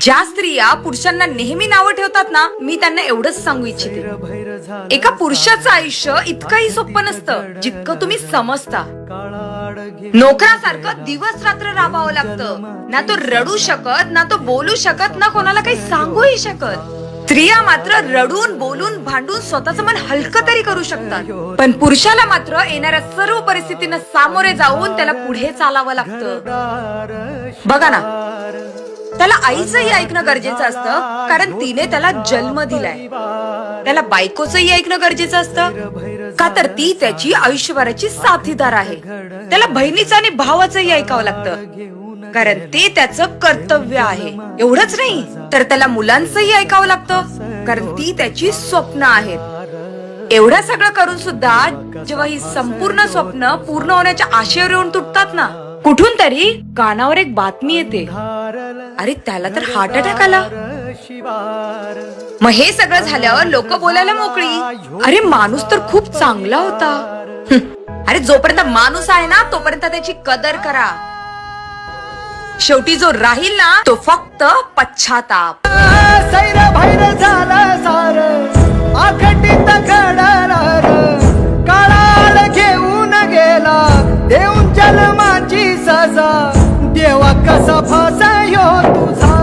ज्या स्त्रिया पुरुषांना नेहमी नावं ठेवतात ना मी त्यांना एवढंच सांगू इच्छिते. एका पुरुषाचं आयुष्य इतकंही सोपं नसतं जितकं तुम्ही समजता. नोकरासारखं दिवस रात्र राबावं लागतं. ना तो रडू शकत ना तो बोलू शकत ना कोणाला काही सांगूही शकत. स्त्रिया मात्र रडून बोलून भांडून स्वतःचं मन हलकं तरी करू शकतात. पण पुरुषाला मात्र येणाऱ्या सर्व परिस्थितींना सामोरे जाऊन त्याला पुढे चालावं लागतं. बघा ना त्याला आईचंही ऐकणं गरजेचं असतं कारण तिने त्याला जन्म दिलाय. त्याला बायकोचंही ऐकणं गरजेचं असतं. का तर ती त्याची आयुष्यभराची साथीदार आहे. त्याला बहिणीचं आणि भावाचंही ऐकावं लागतं. कारण ते त्याचं कर्तव्य आहे. एवढंच नाही तर त्याला मुलांचंही ऐकावं लागतं. कारण ती त्याची स्वप्न आहेत. एवढं सगळं करून सुद्धा जेव्हा ही संपूर्ण स्वप्न पूर्ण होण्याच्या आशेवर येऊन तुटतात ना कुठून तरी कानावर एक बातमी येते. अरे त्याला तर हार्ट अटॅक आला. मग हे सगळं झाल्यावर लोक बोलायला मोकळी? अरे माणूस तर खूप चांगला होता. अरे जोपर्यंत माणूस आहे ना तोपर्यंत त्याची कदर करा. शेवटी जो राहील ना तो फक्त पश्चाताप. काळाल घेऊन गेला देऊन चल